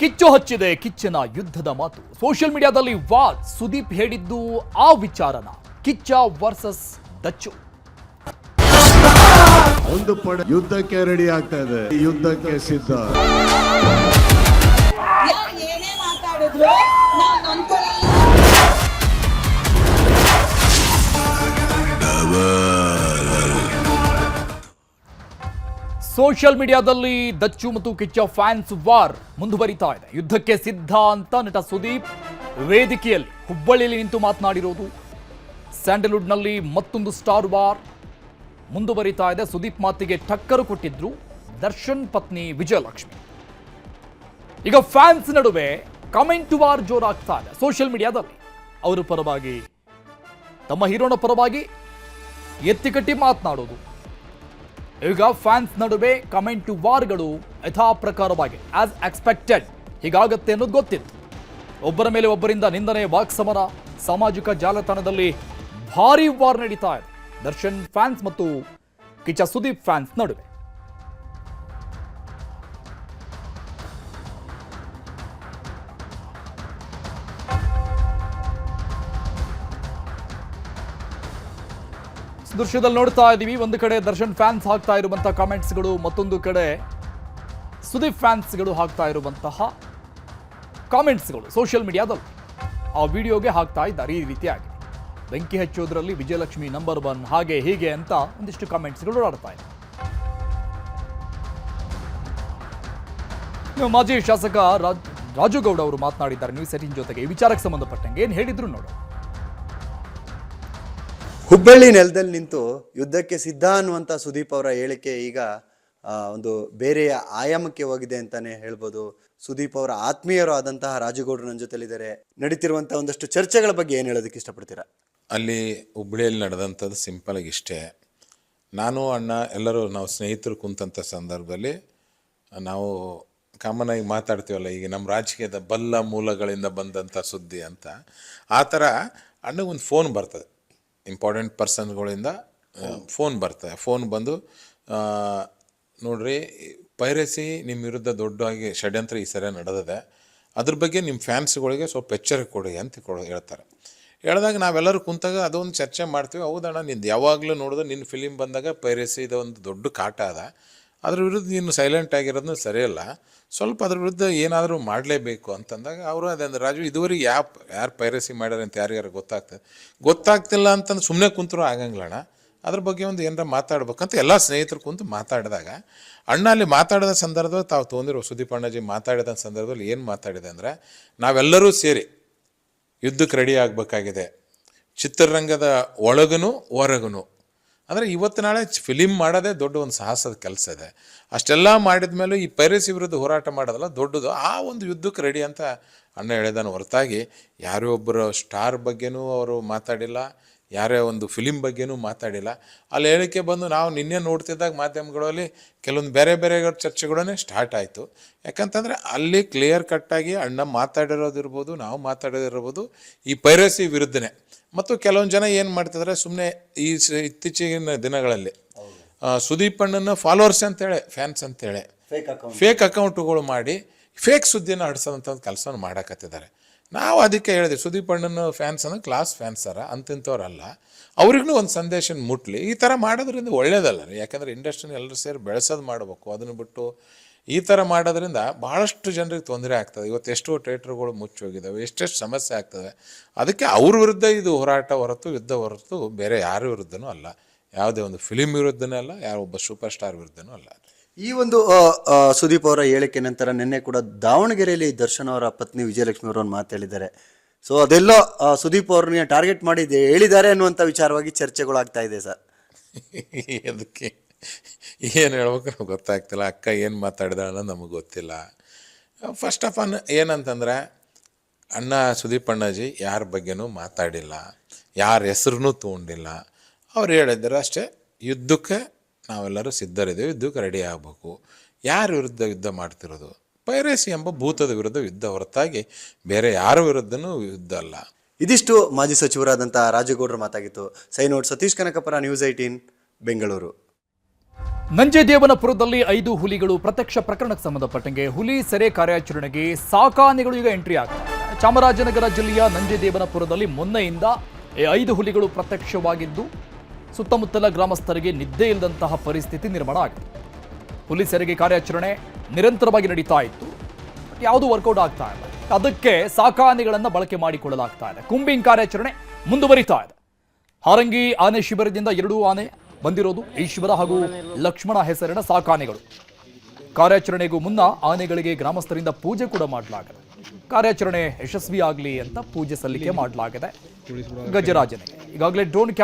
ಕಿಚ್ಚು ಹಚ್ಚಿದೆ ಕಿಚ್ಚನ ಯುದ್ಧದ ಮಾತು. ಸೋಷಿಯಲ್ ಮೀಡಿಯಾದಲ್ಲಿ ವಾಲ್ ಸುದೀಪ್ ಹೇಳಿದ್ದು ಆ ವಿಚಾರನ. ಕಿಚ್ಚ ವರ್ಸಸ್ ದಚ್ಚು ಒಂದು ಪಡೆ ಯುದ್ಧಕ್ಕೆ ರೆಡಿ ಆಗ್ತಾ ಇದೆ. ಯುದ್ಧಕ್ಕೆ ಸಿದ್ಧ. ಸೋಷಿಯಲ್ ಮೀಡಿಯಾದಲ್ಲಿ ದಚ್ಚು ಮತ್ತು ಕಿಚ್ಚ ಫ್ಯಾನ್ಸ್ ವಾರ್ ಮುಂದುವರಿತಾ ಇದೆ. ಯುದ್ಧಕ್ಕೆ ಸಿದ್ಧ ಅಂತ ನಟ ಸುದೀಪ್ ವೇದಿಕೆಯಲ್ಲಿ ಹುಬ್ಬಳ್ಳಿಯಲ್ಲಿ ನಿಂತು ಮಾತನಾಡಿರೋದು. ಸ್ಯಾಂಡಲ್ವುಡ್ನಲ್ಲಿ ಮತ್ತೊಂದು ಸ್ಟಾರ್ ವಾರ್ ಮುಂದುವರಿತಾ ಇದೆ. ಸುದೀಪ್ ಮಾತಿಗೆ ಟಕ್ಕರು ಕೊಟ್ಟಿದ್ರು ದರ್ಶನ್ ಪತ್ನಿ ವಿಜಯಲಕ್ಷ್ಮಿ. ಈಗ ಫ್ಯಾನ್ಸ್ ನಡುವೆ ಕಮೆಂಟ್ ವಾರ್ ಜೋರಾಗ್ತಾ ಇದೆ ಸೋಷಿಯಲ್ ಮೀಡಿಯಾದಲ್ಲಿ. ಅವರ ಪರವಾಗಿ ತಮ್ಮ ಹೀರೋನ ಪರವಾಗಿ ಎತ್ತಿಕಟ್ಟಿ ಮಾತನಾಡೋದು. ಈಗ ಫ್ಯಾನ್ಸ್ ನಡುವೆ ಕಮೆಂಟ್ ವಾರ್ಗಳು ಯಥಾ ಪ್ರಕಾರವಾಗಿ ಆಸ್ ಎಕ್ಸ್ಪೆಕ್ಟೆಡ್ ಹೀಗಾಗತ್ತೆ ಅನ್ನೋದು ಗೊತ್ತಿತ್ತು. ಒಬ್ಬರ ಮೇಲೆ ಒಬ್ಬರಿಂದ ನಿಂದನೆ ವಾಕ್ಸಮರ, ಸಾಮಾಜಿಕ ಜಾಲತಾಣದಲ್ಲಿ ಭಾರಿ ವಾರ್ ನಡೀತಾ ಇದೆ. ದರ್ಶನ್ ಫ್ಯಾನ್ಸ್ ಮತ್ತು ಕಿಚ ಸುದೀಪ್ ಫ್ಯಾನ್ಸ್ ನಡುವೆ. ದೃಶ್ಯದಲ್ಲಿ ನೋಡ್ತಾ ಇದ್ದೀವಿ. ಒಂದು ಕಡೆ ದರ್ಶನ್ ಫ್ಯಾನ್ಸ್ ಹಾಕ್ತಾ ಇರುವಂತಹ ಕಾಮೆಂಟ್ಸ್ಗಳು ಮತ್ತೊಂದು ಕಡೆ ಸುದೀಪ್ ಫ್ಯಾನ್ಸ್ಗಳು ಹಾಕ್ತಾ ಇರುವಂತಹ ಕಾಮೆಂಟ್ಸ್ಗಳು ಸೋಷಿಯಲ್ ಮೀಡಿಯಾದಲ್ಲಿ ಆ ವಿಡಿಯೋಗೆ ಹಾಕ್ತಾ ಇದ್ದಾರೆ ಈ ರೀತಿಯಾಗಿ. ಬೆಂಕಿ ಹಚ್ಚೋದ್ರಲ್ಲಿ ವಿಜಯಲಕ್ಷ್ಮಿ ನಂಬರ್ ಒನ್ ಹಾಗೆ ಹೀಗೆ ಅಂತ ಒಂದಿಷ್ಟು ಕಾಮೆಂಟ್ಸ್ಗಳು ಓಡಾಡ್ತಾ ಇದೆ. ಮಾಜಿ ಶಾಸಕ ರಾಜ್ ರಾಜುಗೌಡ ಅವರು ಮಾತನಾಡಿದ್ದಾರೆ. ನ್ಯೂಸ್ ಸೆಟಿನ್ ಜೊತೆಗೆ ವಿಚಾರಕ್ಕೆ ಸಂಬಂಧಪಟ್ಟಂಗೆ ಏನು ಹೇಳಿದ್ರು ನೋಡು ಹುಬ್ಬಳ್ಳಿ ನೆಲದಲ್ಲಿ ನಿಂತು ಯುದ್ಧಕ್ಕೆ ಸಿದ್ಧ ಅನ್ನುವಂಥ ಸುದೀಪ್ ಅವರ ಹೇಳಿಕೆ ಈಗ ಒಂದು ಬೇರೆಯ ಆಯಾಮಕ್ಕೆ ಹೋಗಿದೆ ಅಂತಾನೆ ಹೇಳ್ಬೋದು. ಸುದೀಪ್ ಅವರ ಆತ್ಮೀಯರು ಆದಂತಹ ರಾಜುಗೌಡರು ನನ್ನ ಜೊತೆಲಿದ್ದಾರೆ. ನಡೀತಿರುವಂತಹ ಒಂದಷ್ಟು ಚರ್ಚೆಗಳ ಬಗ್ಗೆ ಏನು ಹೇಳೋದಕ್ಕೆ ಇಷ್ಟಪಡ್ತೀರಾ? ಅಲ್ಲಿ ಹುಬ್ಬಳ್ಳಿಯಲ್ಲಿ ನಡೆದಂಥದ್ದು ಆಗಿ ಇಷ್ಟೇ. ನಾನು, ಅಣ್ಣ ಎಲ್ಲರೂ ನಾವು ಸ್ನೇಹಿತರು ಕುಂತಂಥ ಸಂದರ್ಭದಲ್ಲಿ ನಾವು ಕಾಮನ್ ಆಗಿ ಮಾತಾಡ್ತೀವಲ್ಲ, ಈಗ ನಮ್ಮ ರಾಜಕೀಯದ ಬಲ್ಲ ಮೂಲಗಳಿಂದ ಬಂದಂಥ ಸುದ್ದಿ ಅಂತ. ಆ ಥರ ಅಣ್ಣಗೆ ಒಂದು ಫೋನ್ ಬರ್ತದೆ. ಇಂಪಾರ್ಟೆಂಟ್ ಪರ್ಸನ್ಗಳಿಂದ ಫೋನ್ ಬರ್ತದೆ. ಫೋನ್ ಬಂದು ನೋಡ್ರಿ ಪೈರಸಿ ನಿಮ್ಮ ವಿರುದ್ಧ ದೊಡ್ಡವಾಗಿ ಷಡ್ಯಂತ್ರ ಈ ಸರಿ ನಡೆದಿದೆ. ಅದ್ರ ಬಗ್ಗೆ ನಿಮ್ಮ ಫ್ಯಾನ್ಸ್ಗಳಿಗೆ ಸ್ವಲ್ಪ ಎಚ್ಚರ ಕೊಡಿ ಅಂತ ಕೊಡು ಹೇಳ್ತಾರೆ. ಹೇಳಿದಾಗ ನಾವೆಲ್ಲರೂ ಕುಂತಾಗ ಅದೊಂದು ಚರ್ಚೆ ಮಾಡ್ತೀವಿ. ಹೌದಣ್ಣ ನಿಂದು ಯಾವಾಗಲೂ ನೋಡಿದ್ರೆ ನಿನ್ನ ಫಿಲಿಮ್ ಬಂದಾಗ ಪೈರಸಿ ಇದು ಒಂದು ದೊಡ್ಡ ಕಾಟ ಅದ. ಅದ್ರ ವಿರುದ್ಧ ನೀನು ಸೈಲೆಂಟ್ ಆಗಿರೋದು ಸರಿಯಲ್ಲ. ಸ್ವಲ್ಪ ಅದ್ರ ವಿರುದ್ಧ ಏನಾದರೂ ಮಾಡಲೇಬೇಕು ಅಂತಂದಾಗ ಅವರು ಅದಂದ್ರೆ ರಾಜು ಇದುವರೆಗೆ ಯಾಪ್ ಯಾರು ಪೈರಸಿ ಮಾಡ್ಯಾರ ಅಂತ ಯಾರ್ಯಾರು ಗೊತ್ತಾಗ್ತದೆ ಗೊತ್ತಾಗ್ತಿಲ್ಲ ಅಂತಂದು ಸುಮ್ಮನೆ ಕುಂತರೂ ಆಗಂಗಿಲ್ಲಣ್ಣ ಅದ್ರ ಬಗ್ಗೆ ಒಂದು ಏನಾರ ಮಾತಾಡ್ಬೇಕಂತ ಎಲ್ಲ ಸ್ನೇಹಿತರು ಕುಂತು ಮಾತಾಡಿದಾಗ, ಅಣ್ಣ ಅಲ್ಲಿ ಮಾತಾಡಿದ ಸಂದರ್ಭದಲ್ಲಿ ತಾವು ತೊಗೊಂಡಿರೋ ಸುದೀಪ್ ಅಣ್ಣಾಜಿ ಮಾತಾಡಿದ ಸಂದರ್ಭದಲ್ಲಿ ಏನು ಮಾತಾಡಿದೆ ಅಂದರೆ, ನಾವೆಲ್ಲರೂ ಸೇರಿ ಯುದ್ಧಕ್ಕೆ ರೆಡಿ ಆಗಬೇಕಾಗಿದೆ. ಚಿತ್ರರಂಗದ ಒಳಗನು ಹೊರಗನು ಅಂದರೆ ಇವತ್ತು ನಾಳೆ ಫಿಲಿಮ್ ಮಾಡೋದೇ ದೊಡ್ಡ ಒಂದು ಸಾಹಸದ ಕೆಲಸ ಇದೆ. ಅಷ್ಟೆಲ್ಲ ಮಾಡಿದ ಮೇಲೆ ಈ ಪೈರಸಿ ವಿರುದ್ಧ ಹೋರಾಟ ಮಾಡೋದಲ್ಲ ದೊಡ್ಡದು. ಆ ಒಂದು ಯುದ್ಧಕ್ಕೆ ರೆಡಿ ಅಂತ ಅಣ್ಣ ಹೇಳಿದಾನೆ ಹೊರತಾಗಿ. ಯಾರೋ ಒಬ್ಬರು ಸ್ಟಾರ್ ಬಗ್ಗೆನೂ ಅವರು ಮಾತಾಡಿಲ್ಲ. ಯಾರೇ ಒಂದು ಫಿಲಿಮ್ ಬಗ್ಗೆನೂ ಮಾತಾಡಿಲ್ಲ. ಅಲ್ಲಿ ಹೇಳಿಕೆ ಬಂದು ನಾವು ನಿನ್ನೆ ನೋಡ್ತಿದ್ದಾಗ ಮಾಧ್ಯಮಗಳಲ್ಲಿ ಕೆಲವೊಂದು ಬೇರೆ ಬೇರೆ ಚರ್ಚೆಗಳೇ ಸ್ಟಾರ್ಟ್ ಆಯಿತು. ಯಾಕಂತಂದರೆ ಅಲ್ಲಿ ಕ್ಲಿಯರ್ ಕಟ್ಟಾಗಿ ಅಣ್ಣ ಮಾತಾಡಿರೋದಿರ್ಬೋದು ನಾವು ಮಾತಾಡೋದಿರ್ಬೋದು ಈ ಪೈರಸಿ ವಿರುದ್ಧನೇ. ಮತ್ತು ಕೆಲವೊಂದು ಜನ ಏನು ಮಾಡ್ತಿದ್ದಾರೆ ಸುಮ್ಮನೆ ಈ ಇತ್ತೀಚಿನ ದಿನಗಳಲ್ಲಿ ಸುದೀಪ್ ಅಣ್ಣನ ಫಾಲೋವರ್ಸ್ ಅಂತೇಳಿ ಫ್ಯಾನ್ಸ್ ಅಂತೇಳಿ ಫೇಕ್ ಅಕೌಂಟ್ ಫೇಕ್ ಅಕೌಂಟ್ಗಳು ಮಾಡಿ ಫೇಕ್ ಸುದ್ದಿನ ಹಡಿಸೋಂಥ ಕೆಲಸವನ್ನು ಮಾಡಕತ್ತಿದ್ದಾರೆ. ನಾವು ಅದಕ್ಕೆ ಹೇಳಿದೆ, ಸುದೀಪ್ ಅಣ್ಣನ ಫ್ಯಾನ್ಸ್ ಅಂದ್ರೆ ಕ್ಲಾಸ್ ಫ್ಯಾನ್ಸ್ ಅರ, ಅಂತಿಂಥವ್ರಲ್ಲ ಅವ್ರಿಗೂ ಒಂದು ಸಂದೇಶ ಮುಟ್ಲಿ. ಈ ಥರ ಮಾಡೋದ್ರಿಂದ ಒಳ್ಳೇದಲ್ಲ ರೀ. ಯಾಕಂದ್ರೆ ಇಂಡಸ್ಟ್ರಿನ ಎಲ್ಲರೂ ಸೇರಿ ಬೆಳೆಸೋದು ಮಾಡಬೇಕು. ಅದನ್ನು ಬಿಟ್ಟು ಈ ಥರ ಮಾಡೋದ್ರಿಂದ ಭಾಳಷ್ಟು ಜನರಿಗೆ ತೊಂದರೆ ಆಗ್ತದೆ. ಇವತ್ತು ಎಷ್ಟೋ ಥಿಯೇಟ್ರ್ಗಳು ಮುಚ್ಚೋಗಿದ್ದಾವೆ ಎಷ್ಟೆಷ್ಟು ಸಮಸ್ಯೆ ಆಗ್ತದೆ. ಅದಕ್ಕೆ ಅವ್ರ ವಿರುದ್ಧ ಇದು ಹೋರಾಟ ಹೊರತು, ಯುದ್ಧ ಹೊರತು ಬೇರೆ ಯಾರ ವಿರುದ್ಧನೂ ಅಲ್ಲ. ಯಾವುದೇ ಒಂದು ಫಿಲಿಮ್ ವಿರುದ್ಧನೂ ಅಲ್ಲ ಯಾರೊಬ್ಬ ಸೂಪರ್ ಸ್ಟಾರ್ ವಿರುದ್ಧನೂ ಅಲ್ಲ. ಈ ಒಂದು ಸುದೀಪ್ ಅವರ ಹೇಳಿಕೆ ನಂತರ ನಿನ್ನೆ ಕೂಡ ದಾವಣಗೆರೆಯಲ್ಲಿ ದರ್ಶನ್ ಅವರ ಪತ್ನಿ ವಿಜಯಲಕ್ಷ್ಮಿ ಅವರು ಒಂದು ಮಾತು ಹೇಳಿದ್ದಾರೆ. ಸೊ ಅದೆಲ್ಲ ಸುದೀಪ್ ಅವ್ರನ್ನ ಟಾರ್ಗೆಟ್ ಮಾಡಿ ಹೇಳಿದ್ದಾರೆ ಅನ್ನುವಂಥ ವಿಚಾರವಾಗಿ ಚರ್ಚೆಗಳಾಗ್ತಾ ಇದೆ ಸರ್. ಅದಕ್ಕೆ ಏನು ಹೇಳ್ಬೇಕು ನಮ್ಗೆ ಗೊತ್ತಾಗ್ತಿಲ್ಲ, ಅಕ್ಕ ಏನು ಮಾತಾಡಿದಾಳ ನಮಗೆ ಗೊತ್ತಿಲ್ಲ. ಫಸ್ಟ್ ಆಫ್ ಆಲ್ ಏನಂತಂದರೆ, ಅಣ್ಣ ಸುದೀಪ್ ಅಣ್ಣಾಜಿ ಯಾರ ಬಗ್ಗೆನೂ ಮಾತಾಡಿಲ್ಲ, ಯಾರ ಹೆಸ್ರೂ ತೊಗೊಂಡಿಲ್ಲ. ಅವ್ರು ಹೇಳಿದ್ರು ಅಷ್ಟೇ, ಯುದ್ಧಕ್ಕೆ ನಾವೆಲ್ಲರೂ ಸಿದ್ಧರಿದ್ದೇವೆ ಯುದ್ಧಕ್ಕೆ ರೆಡಿ ಆಗಬೇಕು. ಯಾರ ವಿರುದ್ಧ ಯುದ್ಧ ಮಾಡ್ತಿರೋದು? ಪೈರಸಿ ಎಂಬ ಭೂತದ ವಿರುದ್ಧ ಯುದ್ಧ ಹೊರತಾಗಿ ಬೇರೆ ಯಾರ ವಿರುದ್ಧನೂ ಯುದ್ಧ ಅಲ್ಲ. ಇದಿಷ್ಟು ಮಾಜಿ ಸಚಿವರಾದಂಥ ರಾಜಗೌಡರ ಮಾತಾಗಿತ್ತು. ಸೈನೋಡ್ ಸತೀಶ್ ಕನಕಪುರ ನ್ಯೂಸ್ ಐಟೀನ್ ಬೆಂಗಳೂರು. ನಂಜೇದೇವನಪುರದಲ್ಲಿ ಐದು ಹುಲಿಗಳು ಪ್ರತ್ಯಕ್ಷ ಪ್ರಕರಣಕ್ಕೆ ಸಂಬಂಧಪಟ್ಟಂಗೆ ಹುಲಿ ಸೆರೆ ಕಾರ್ಯಾಚರಣೆಗೆ ಸಾಕಾನೆಗಳು ಈಗ ಎಂಟ್ರಿ ಆಗ್ತವೆ ಚಾಮರಾಜನಗರ ಜಿಲ್ಲೆಯ ನಂಜೇದೇವನಪುರದಲ್ಲಿ ಮೊನ್ನೆಯಿಂದ ಈ ಐದು ಹುಲಿಗಳು ಪ್ರತ್ಯಕ್ಷವಾಗಿದ್ದು ಸುತ್ತಮುತ್ತಲ ಗ್ರಾಮಸ್ಥರಿಗೆ ನಿದ್ದೆ ಇಲ್ಲದಂತಹ ಪರಿಸ್ಥಿತಿ ನಿರ್ಮಾಣ ಆಗಿದೆ. ಪೊಲೀಸ್ ಕಾರ್ಯಾಚರಣೆ ನಿರಂತರವಾಗಿ ನಡೀತಾ ಇತ್ತು. ಯಾವುದು ವರ್ಕೌಟ್ ಆಗ್ತಾ ಇಲ್ಲ. ಅದಕ್ಕೆ ಸಾಕಾನೆಗಳನ್ನು ಬಳಕೆ ಮಾಡಿಕೊಳ್ಳಲಾಗ್ತಾ ಇದೆ. ಕುಂಬಿಂಗ್ ಕಾರ್ಯಾಚರಣೆ ಮುಂದುವರಿತಾ ಇದೆ. ಹಾರಂಗಿ ಆನೆ ಶಿಬಿರದಿಂದ ಎರಡೂ ಆನೆ ಬಂದಿರೋದು. ಈಶ್ವರ ಹಾಗೂ ಲಕ್ಷ್ಮಣ ಹೆಸರಿನ ಸಾಕಾನೆಗಳು ಕಾರ್ಯಾಚರಣೆಗೂ ಮುನ್ನ ಆನೆಗಳಿಗೆ ಗ್ರಾಮಸ್ಥರಿಂದ ಪೂಜೆ ಕೂಡ ಮಾಡಲಾಗಿದೆ. ಕಾರ್ಯಾಚರಣೆ ಯಶಸ್ವಿಯಾಗಲಿ ಅಂತ ಪೂಜೆ ಸಲ್ಲಿಕೆ ಮಾಡಲಾಗಿದೆ. ಗಜರಾಜನಿಗೆ. ಈಗಾಗಲೇ ಡ್ರೋನ್